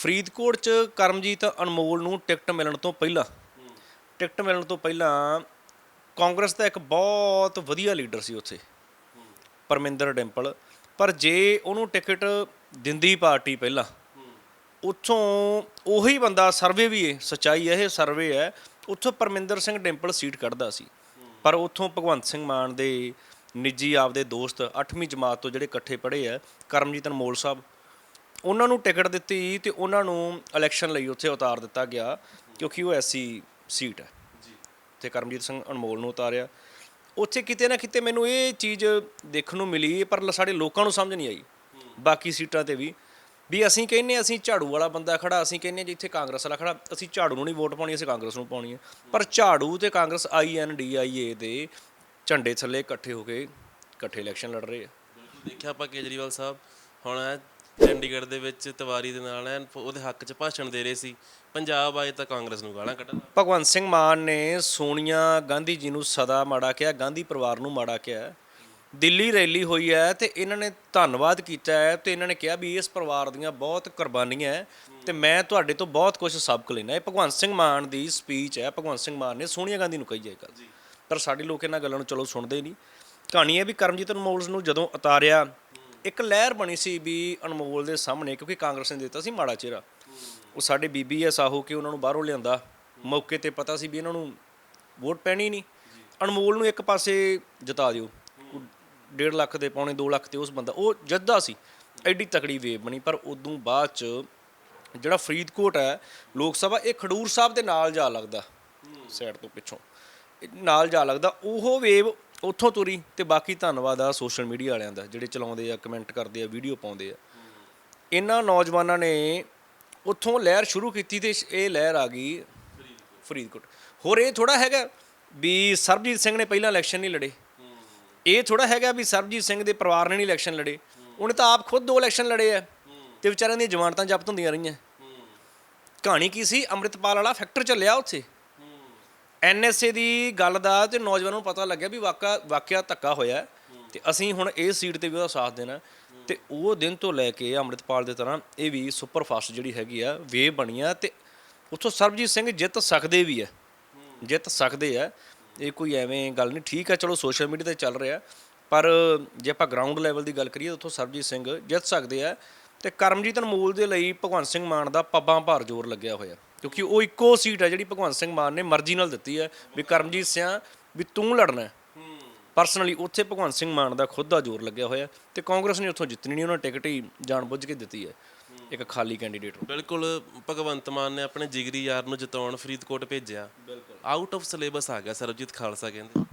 ਫਰੀਦਕੋਟ ਚ ਕਰਮਜੀਤ ਅਨਮੋਲ ਨੂੰ ਟਿਕਟ ਮਿਲਣ ਤੋਂ ਪਹਿਲਾਂ, ਟਿਕਟ ਮਿਲਣ ਤੋਂ ਪਹਿਲਾਂ ਕਾਂਗਰਸ ਦਾ ਇੱਕ ਬਹੁਤ ਵਧੀਆ ਲੀਡਰ ਸੀ ਉੱਥੇ, ਪਰਮਿੰਦਰ ਡਿੰਪਲ। ਪਰ ਜੇ ਉਹਨੂੰ ਟਿਕਟ ਦਿੰਦੀ ਪਾਰਟੀ ਪਹਿਲਾਂ, ਉੱਥੋਂ ਉਹੀ ਬੰਦਾ ਸਰਵੇ ਵੀ ਹੈ ਸਚਾਈ ਹੈ ਇਹ ਸਰਵੇ ਹੈ ਉੱਥੋਂ ਪਰਮਿੰਦਰ ਸਿੰਘ ਡਿੰਪਲ ਸੀਟ ਕੱਢਦਾ ਸੀ। ਪਰ ਉੱਥੋਂ ਭਗਵੰਤ ਸਿੰਘ ਮਾਨ ਦੇ ਨਿੱਜੀ ਆਪਦੇ ਦੋਸਤ 8ਵੀਂ ਜਮਾਤ ਤੋਂ ਜਿਹੜੇ ਇਕੱਠੇ ਪੜ੍ਹੇ ਆ, ਕਰਮਜੀਤ ਅਨਮੋਲ ਸਾਹਿਬ ਉਹਨਾਂ ਨੂੰ ਟਿਕਟ ਦਿੱਤੀ ਤੇ ਉਹਨਾਂ ਨੂੰ ਇਲੈਕਸ਼ਨ ਲਈ ਉੱਥੇ ਉਤਾਰ ਦਿੱਤਾ ਗਿਆ ਕਿਉਂਕਿ ਉਹ ਐਸੀ ਸੀਟ ਹੈ। ਤੇ ਕਰਮਜੀਤ ਸਿੰਘ ਅਨਮੋਲ ਨੂੰ ਉਤਾਰਿਆ। ਉੱਥੇ ਕਿਤੇ ਨਾ ਕਿਤੇ ਮੈਨੂੰ ਇਹ ਚੀਜ਼ ਦੇਖਣ ਨੂੰ ਮਿਲੀ ਪਰ ਸਾਡੇ ਲੋਕਾਂ ਨੂੰ ਸਮਝ ਨਹੀਂ ਆਈ। ਬਾਕੀ ਸੀਟਾਂ ਤੇ ਵੀ। ਵੀ ਅਸੀਂ ਕਹਿੰਨੇ ਅਸੀਂ ਝਾੜੂ ਵਾਲਾ ਬੰਦਾ ਖੜਾ ਅਸੀਂ ਕਹਿੰਨੇ ਜਿੱਥੇ ਕਾਂਗਰਸ ਵਾਲਾ ਖੜਾ ਅਸੀਂ ਝਾੜੂ ਨੂੰ ਨਹੀਂ ਵੋਟ ਪਾਉਣੀ ਅਸੀਂ ਕਾਂਗਰਸ ਨੂੰ ਪਾਉਣੀ ਹੈ। ਪਰ ਝਾੜੂ ਤੇ ਕਾਂਗਰਸ ਆਈਐਨਡੀਆਈਏ ਦੇ ਝੰਡੇ ਥੱਲੇ ਇਕੱਠੇ ਹੋ ਕੇ ਇਕੱਠੇ ਇਲੈਕਸ਼ਨ ਲੜ ਰਹੇ ਆ। ਦੇਖਿਆ ਆਪਾਂ ਕੇਜਰੀਵਾਲ ਸਾਹਿਬ ਹੁਣ ਚੰਡੀਗੜ੍ਹ ਦੇ ਵਿੱਚ ਤਵਾਰੀ ਦੇ ਨਾਲ ਐਨ ਉਹਦੇ ਹੱਕ 'ਚ ਭਾਸ਼ਣ ਦੇ ਰਹੇ ਸੀ। ਪੰਜਾਬ ਆਏ ਤਾਂ ਕਾਂਗਰਸ ਨੂੰ ਗਾਲਾਂ ਕੱਢਣ। ਭਗਵੰਤ ਸਿੰਘ ਮਾਨ ਨੇ ਸੋਨੀਆ ਗਾਂਧੀ ਜੀ ਨੂੰ ਸਦਾ ਮਾੜਾ ਕਿਹਾ ਗਾਂਧੀ ਪਰਿਵਾਰ ਨੂੰ ਮਾੜਾ ਕਿਹਾ। ਦਿੱਲੀ ਰੈਲੀ ਹੋਈ ਹੈ ਤੇ ਇਹਨਾਂ ਨੇ ਧੰਨਵਾਦ ਕੀਤਾ ਹੈ ਤੇ ਇਹਨਾਂ ਨੇ ਕਿਹਾ ਵੀ ਇਸ ਪਰਿਵਾਰ ਦੀਆਂ ਬਹੁਤ ਕੁਰਬਾਨੀਆਂ ਹੈ ਤੇ ਮੈਂ ਤੁਹਾਡੇ ਤੋਂ ਬਹੁਤ ਕੁਝ ਸਬਕ ਲੈਣਾ ਇਹ ਭਗਵੰਤ ਸਿੰਘ ਮਾਨ ਦੀ ਸਪੀਚ ਹੈ। ਭਗਵੰਤ ਸਿੰਘ ਮਾਨ ਨੇ ਸੋਨੀਆ ਗਾਂਧੀ ਨੂੰ ਕਹੀ ਹੈ ਇਹ ਗੱਲ। ਪਰ ਸਾਡੇ ਲੋਕ ਇਹਨਾਂ ਗੱਲਾਂ ਨੂੰ ਚਲੋ ਸੁਣਦੇ ਨਹੀਂ। ਕਹਾਣੀ ਹੈ ਵੀ ਕਰਮਜੀਤ ਅਨਮੋਲ ਨੂੰ ਜਦੋਂ ਉਤਾਰਿਆ ਇੱਕ ਲਹਿਰ ਬਣੀ ਸੀ ਵੀ ਅਨਮੋਲ ਦੇ ਸਾਹਮਣੇ, ਕਿਉਂਕਿ ਕਾਂਗਰਸ ਨੇ ਦਿੱਤਾ ਸੀ ਮਾੜਾ ਚਿਹਰਾ। ਉਹ ਸਾਡੇ ਬੀਬੀ ਐ, ਸਾਹੋ ਕਿ ਉਹਨਾਂ ਨੂੰ ਬਾਹਰੋਂ ਲਿਆਂਦਾ। ਮੌਕੇ ਤੇ ਪਤਾ ਸੀ ਵੀ ਇਹਨਾਂ ਨੂੰ ਵੋਟ ਪੈਣੀ ਨਹੀਂ। ਅਨਮੋਲ ਨੂੰ ਇੱਕ ਪਾਸੇ ਜਿਤਾ ਦਿਓ। 1.5 ਲੱਖ ਦੇ ਪੌਣੇ 2 ਲੱਖ ਤੇ ਉਸ ਬੰਦਾ, ਉਹ ਜੱਦਾ ਸੀ। ਐਡੀ ਤਕੜੀ ਵੇਵ ਬਣੀ, ਪਰ ਉਦੋਂ ਬਾਅਦ ਚ ਜਿਹੜਾ ਫਰੀਦਕੋਟ ਹੈ ਲੋਕ ਸਭਾ, ਇਹ ਖਡੂਰ ਸਾਹਿਬ ਦੇ ਨਾਲ ਜਾ ਲੱਗਦਾ, ਸਾਈਡ ਤੋਂ ਪਿੱਛੋਂ। ਨਾਲ ਜਾ ਲੱਗਦਾ, ਉਹ ਵੇਵ ਉੱਥੋਂ ਤੁਰੀ ਤੇ ਬਾਕੀ ਧੰਨਵਾਦ ਆ ਸੋਸ਼ਲ ਮੀਡੀਆ ਵਾਲਿਆਂ ਦਾ, ਜਿਹੜੇ ਚਲਾਉਂਦੇ ਆ ਕਮੈਂਟ ਕਰਦੇ ਆ ਵੀਡੀਓ ਪਾਉਂਦੇ ਆ। ਇਹਨਾਂ ਨੌਜਵਾਨਾਂ ਨੇ ਉੱਥੋਂ ਲਹਿਰ ਸ਼ੁਰੂ ਕੀਤੀ ਤੇ ਇਹ ਲਹਿਰ ਆ ਗਈ ਫਰੀਦਕੋਟ। ਹੋਰ ਇਹ ਥੋੜਾ ਹੈਗਾ ਵੀ ਸਰਬਜੀਤ ਸਿੰਘ ਨੇ ਪਹਿਲਾਂ ਇਲੈਕਸ਼ਨ ਨਹੀਂ ਲੜੇ। ਇਹ ਥੋੜਾ ਹੈਗਾ ਵੀ ਸਰਬਜੀਤ ਸਿੰਘ ਦੇ ਪਰਿਵਾਰ ਨੇ ਨਹੀਂ ਇਲੈਕਸ਼ਨ ਲੜੇ। ਉਹਨੇ ਤਾਂ ਆਪ ਖੁਦ ਦੋ ਇਲੈਕਸ਼ਨ ਲੜੇ ਆ ਤੇ ਵਿਚਾਰਿਆਂ ਦੀਆਂ ਜ਼ਮਾਨਤਾਂ ਜ਼ਬਤ ਹੁੰਦੀਆਂ ਰਹੀਆਂ। ਕਹਾਣੀ ਕੀ ਸੀ? ਅੰਮ੍ਰਿਤਪਾਲ ਵਾਲਾ ਫੈਕਟਰ ਚੱਲਿਆ ਉੱਥੇ। ਐਨਐਸਏ ਦੀ ਗੱਲ ਦਾ ਤੇ ਨੌਜਵਾਨਾਂ ਨੂੰ ਪਤਾ ਲੱਗਿਆ ਵੀ ਵਾਕਾ ਵਾਕਿਆ ਧੱਕਾ ਹੋਇਆ ਹੈ। ਤੇ ਅਸੀਂ ਹੁਣ ਇਹ ਸੀਟ ਤੇ ਵੀ ਉਹਦਾ ਸਾਥ ਦੇਣਾ ਤੇ ਉਹ ਦਿਨ ਤੋਂ ਲੈ ਕੇ ਅੰਮ੍ਰਿਤਪਾਲ ਦੇ ਤਰ੍ਹਾਂ ਇਹ ਵੀ ਸੁਪਰ ਫਾਸਟ ਜਿਹੜੀ ਹੈਗੀ ਆ ਵੇ ਬਣੀ ਆ ਤੇ ਉੱਥੋਂ ਸਰਬਜੀਤ ਸਿੰਘ ਜਿੱਤ ਸਕਦੇ ਵੀ ਆ ਜਿੱਤ ਸਕਦੇ ਆ। ਇਹ ਕੋਈ ਐਵੇਂ ਗੱਲ ਨਹੀਂ। ਠੀਕ ਆ, ਚਲੋ ਸੋਸ਼ਲ ਮੀਡੀਆ ਤੇ ਚੱਲ ਰਿਹਾ। ਪਰ ਜੇ ਆਪਾਂ ਗਰਾਊਂਡ ਲੈਵਲ ਦੀ ਗੱਲ ਕਰੀਏ ਤਾਂ ਉੱਥੋਂ ਸਰਬਜੀਤ ਸਿੰਘ ਜਿੱਤ ਸਕਦੇ ਆ। ਤੇ ਕਰਮਜੀਤ ਅਨਮੋਲ ਦੇ ਲਈ ਭਗਵੰਤ ਸਿੰਘ ਮਾਨ ਦਾ ਪੱਬਾਂ ਭਾਰ ਜ਼ੋਰ ਲੱਗਿਆ ਹੋਇਆ। ਕਿਉਂਕਿ ਉਹ ਇੱਕੋ ਸੀਟ ਹੈ ਜਿਹੜੀ ਭਗਵੰਤ ਸਿੰਘ ਮਾਨ ਨੇ ਮਰਜ਼ੀ ਨਾਲ ਦਿੱਤੀ ਹੈ ਵੀ ਕਰਮਜੀਤ ਸਿੰਘ ਵੀ ਤੂੰ ਲੜਨਾ ਹੈ। ਪਰਸਨਲੀ ਉੱਥੇ ਭਗਵੰਤ ਸਿੰਘ ਮਾਨ ਦਾ ਖੁਦ ਦਾ ਜ਼ੋਰ ਲੱਗਿਆ ਹੋਇਆ ਤੇ ਕਾਂਗਰਸ ਨੇ ਉੱਥੋਂ ਜਿੱਤਣੀ ਨਹੀਂ ਉਹਨਾਂ ਟਿਕਟ ਹੀ ਜਾਣਬੁੱਝ ਕੇ ਦਿੱਤੀ ਹੈ। ਇੱਕ ਖਾਲੀ ਕੈਂਡੀਡੇਟ ਨੂੰ ਬਿਲਕੁਲ ਭਗਵੰਤ ਮਾਨ ਨੇ ਆਪਣੇ ਜਿਗਰੀ ਯਾਰ ਨੂੰ ਜਿਤਾਉਣ ਫਰੀਦਕੋਟ ਭੇਜਿਆ। ਆਊਟ ਆਫ ਸਿਲੇਬਸ ਆ ਗਿਆ ਸਰਬਜੀਤ ਖਾਲਸਾ ਕਹਿੰਦੇ।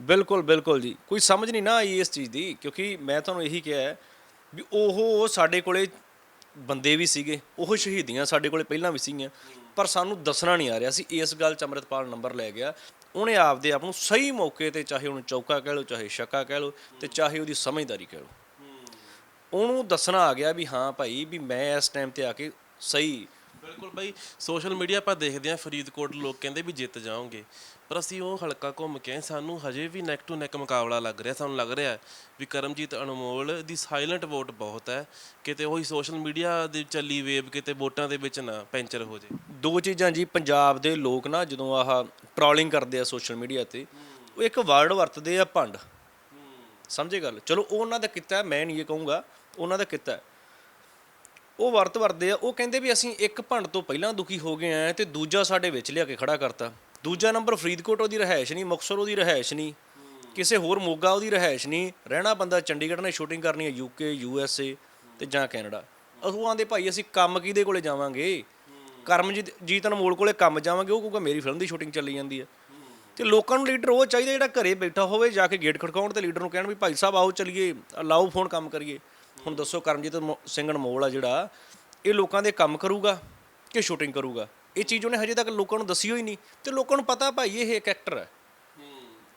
ਬਿਲਕੁਲ ਬਿਲਕੁਲ ਜੀ। ਕੋਈ ਸਮਝ ਨਹੀਂ ਨਾ ਆਈ ਇਸ ਚੀਜ਼ ਦੀ ਕਿਉਂਕਿ ਮੈਂ ਤੁਹਾਨੂੰ ਇਹੀ ਕਿਹਾ ਹੈ ਵੀ ਉਹ ਸਾਡੇ ਕੋਲੇ ਬੰਦੇ ਵੀ ਸੀਗੇ ਉਹ ਸ਼ਹੀਦੀਆਂ ਸਾਡੇ ਕੋਲੇ ਪਹਿਲਾਂ ਵੀ ਸੀਗੀਆਂ। ਪਰ ਸਾਨੂੰ ਦੱਸਣਾ ਨਹੀਂ ਆ ਰਿਹਾ ਸੀ। ਇਸ ਗੱਲ 'ਚ ਅੰਮ੍ਰਿਤਪਾਲ ਨੰਬਰ ਲੈ ਗਿਆ। ਉਹਨੇ ਆਪਦੇ ਆਪ ਨੂੰ ਸਹੀ ਮੌਕੇ ਤੇ ਚਾਹੇ ਉਹਨੂੰ ਚੌਕਾ ਕਹਿ ਲਓ, ਚਾਹੇ ਸ਼ੱਕਾ ਕਹਿ ਲਓ ਤੇ ਚਾਹੇ ਉਹਦੀ ਸਮਝਦਾਰੀ ਕਹਿ ਲਓ। ਉਹਨੂੰ ਦੱਸਣਾ ਆ ਗਿਆ ਵੀ ਹਾਂ ਭਾਈ ਵੀ ਮੈਂ ਇਸ ਟਾਈਮ ਤੇ ਆ ਕੇ ਸਹੀ ਬਿਲਕੁਲ ਬਾਈ ਸੋਸ਼ਲ ਮੀਡੀਆ ਆਪਾਂ ਦੇਖਦੇ ਆਂ ਫਰੀਦਕੋਟ ਲੋਕ ਕਹਿੰਦੇ ਵੀ ਜਿੱਤ ਜਾਓਗੇ। ਪਰ ਅਸੀਂ ਉਹ ਹਲਕਾ ਘੁੰਮ ਕੇ ਆਏ, ਸਾਨੂੰ ਹਜੇ ਵੀ ਨੈਕ ਟੂ ਨੈਕ ਮੁਕਾਬਲਾ ਲੱਗ ਰਿਹਾ ਸਾਨੂੰ ਲੱਗ ਰਿਹਾ ਵੀ ਕਰਮਜੀਤ ਅਨਮੋਲ ਦੀ ਸਾਇਲੈਂਟ ਵੋਟ ਬਹੁਤ ਹੈ। ਕਿਤੇ ਉਹੀ ਸੋਸ਼ਲ ਮੀਡੀਆ ਦੀ ਚੱਲੀ ਵੇਵ ਕਿਤੇ ਵੋਟਾਂ ਦੇ ਵਿੱਚ ਨਾ ਪੈਂਚਰ ਹੋ ਜੇ। ਦੋ ਚੀਜ਼ਾਂ ਜੀ ਪੰਜਾਬ ਦੇ ਲੋਕ ਨਾ ਜਦੋਂ ਆਹ ਟ੍ਰੋਲਿੰਗ ਕਰਦੇ ਆ ਸੋਸ਼ਲ ਮੀਡੀਆ ਤੇ ਉਹ ਇੱਕ ਵਰਡ ਵਰਤਦੇ ਆ ਭੰਡ। ਸਮਝੇ ਗੱਲ? ਚਲੋ ਉਹ ਉਹਨਾਂ ਦਾ ਕਿੱਤਾ ਹੈ, ਮੈਂ ਨਹੀਂ ਇਹ ਕਹੂੰਗਾ ਉਹਨਾਂ ਦਾ ਕਿੱਤਾ ਹੈ। ਉਹ ਵਰਤ ਵਰਦੇ ਆ, ਉਹ ਕਹਿੰਦੇ ਵੀ ਅਸੀਂ ਇੱਕ ਭੰਡ ਤੋਂ ਪਹਿਲਾਂ ਦੁਖੀ ਹੋ ਗਏ ਆ ਤੇ ਦੂਜਾ ਸਾਡੇ ਵਿੱਚ ਲਿਆ ਕੇ ਖੜਾ ਕਰਤਾ। ਦੂਜਾ ਨੰਬਰ ਫਰੀਦਕੋਟ ਉਹਦੀ ਰਹਿائش ਨਹੀਂ ਮੁਕਸਰ ਉਹਦੀ ਰਹਿائش ਨਹੀਂ, ਕਿਸੇ ਹੋਰ ਮੋਗਾ ਉਹਦੀ ਰਹਿائش ਨਹੀਂ, ਰਹਿਣਾ ਬੰਦਾ ਚੰਡੀਗੜ੍ਹ ਨੇ ਸ਼ੂਟਿੰਗ ਕਰਨੀ ਹੈ ਯੂਕੇ ਯੂ ਐੱਸ ਏ ਤੇ ਜਾਂ ਕੈਨੇਡਾ। ਅਸੂ ਆਂਦੇ ਭਾਈ ਅਸੀਂ ਕੰਮ ਕਿਹਦੇ ਕੋਲੇ ਜਾਵਾਂਗੇ? ਕਰਮਜੀਤ, ਜੀਤਨ ਮੋਲ ਕੋਲੇ ਕੰਮ ਜਾਵਾਂਗੇ, ਉਹ ਕਹੂਗਾ ਮੇਰੀ ਫਿਲਮ ਦੀ ਸ਼ੂਟਿੰਗ ਚੱਲੀ ਜਾਂਦੀ ਹੈ ਤੇ ਲੋਕਾਂ ਨੂੰ ਲੀਡਰ ਉਹ ਚਾਹੀਦਾ ਜਿਹੜਾ ਘਰੇ ਬੈਠਾ ਹੋਵੇ, ਜਾ ਕੇ ਗੇਟ ਖੜਕਾਉਣ ਤੇ ਲੀਡਰ ਨੂੰ ਕਹਿਣ ਵੀ ਭਾਈ ਸਾਹਿਬ ਆਓ ਚਲੀਏ, ਲਾਓ ਫੋਨ ਕੰਮ ਕਰੀਏ। ਹੁਣ ਦੱਸੋ ਕਰਮਜੀਤ ਮੋ- ਸਿੰਘ ਅਨਮੋਲ ਆ ਜਿਹੜਾ, ਇਹ ਲੋਕਾਂ ਦੇ ਕੰਮ ਕਰੂਗਾ ਕਿ ਸ਼ੂਟਿੰਗ ਕਰੂਗਾ? ਇਹ ਚੀਜ਼ ਉਹਨੇ ਹਜੇ ਤੱਕ ਲੋਕਾਂ ਨੂੰ ਦੱਸੀ ਹੋਈ ਨਹੀਂ ਤੇ ਲੋਕਾਂ ਨੂੰ ਪਤਾ ਭਾਈ ਇਹ ਇੱਕ ਐਕਟਰ ਹੈ।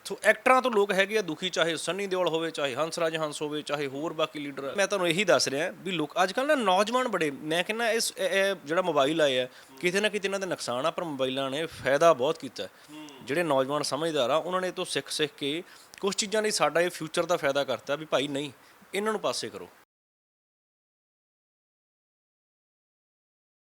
ਸੋ ਐਕਟਰਾਂ ਤੋਂ ਲੋਕ ਹੈਗੇ ਆ ਦੁਖੀ, ਚਾਹੇ ਸੰਨੀ ਦਿਓਲ ਹੋਵੇ, ਚਾਹੇ ਹੰਸਰਾਜ ਹੰਸ ਹੋਵੇ, ਚਾਹੇ ਹੋਰ ਬਾਕੀ ਲੀਡਰ ਮੈਂ ਤੁਹਾਨੂੰ ਇਹੀ ਦੱਸ ਰਿਹਾ ਵੀ ਲੋਕ ਅੱਜ ਕੱਲ੍ਹ ਨਾ ਨੌਜਵਾਨ ਬੜੇ, ਮੈਂ ਕਹਿੰਦਾ ਇਸ, ਇਹ- ਇਹ ਜਿਹੜਾ ਮੋਬਾਈਲ ਆਏ ਆ ਕਿਤੇ ਨਾ ਕਿਤੇ ਇਹਨਾਂ ਦਾ ਨੁਕਸਾਨ ਆ, ਪਰ ਮੋਬਾਈਲਾਂ ਨੇ ਫਾਇਦਾ ਬਹੁਤ ਕੀਤਾ ਹੈ। ਜਿਹੜੇ ਨੌਜਵਾਨ ਸਮਝਦਾਰ ਆ, ਉਹਨਾਂ ਨੇ ਇਹ ਤੋਂ ਸਿੱਖ ਸਿੱਖ ਕੇ ਕੁਝ ਚੀਜ਼ਾਂ ਲਈ ਸਾਡਾ ਇਹ ਫਿਊਚਰ ਦਾ ਫਾਇਦਾ ਕਰਤਾ ਵੀ ਭਾਈ ਨਹੀਂ, ਇਹਨਾਂ ਨੂੰ ਪਾਸੇ ਕਰੋ।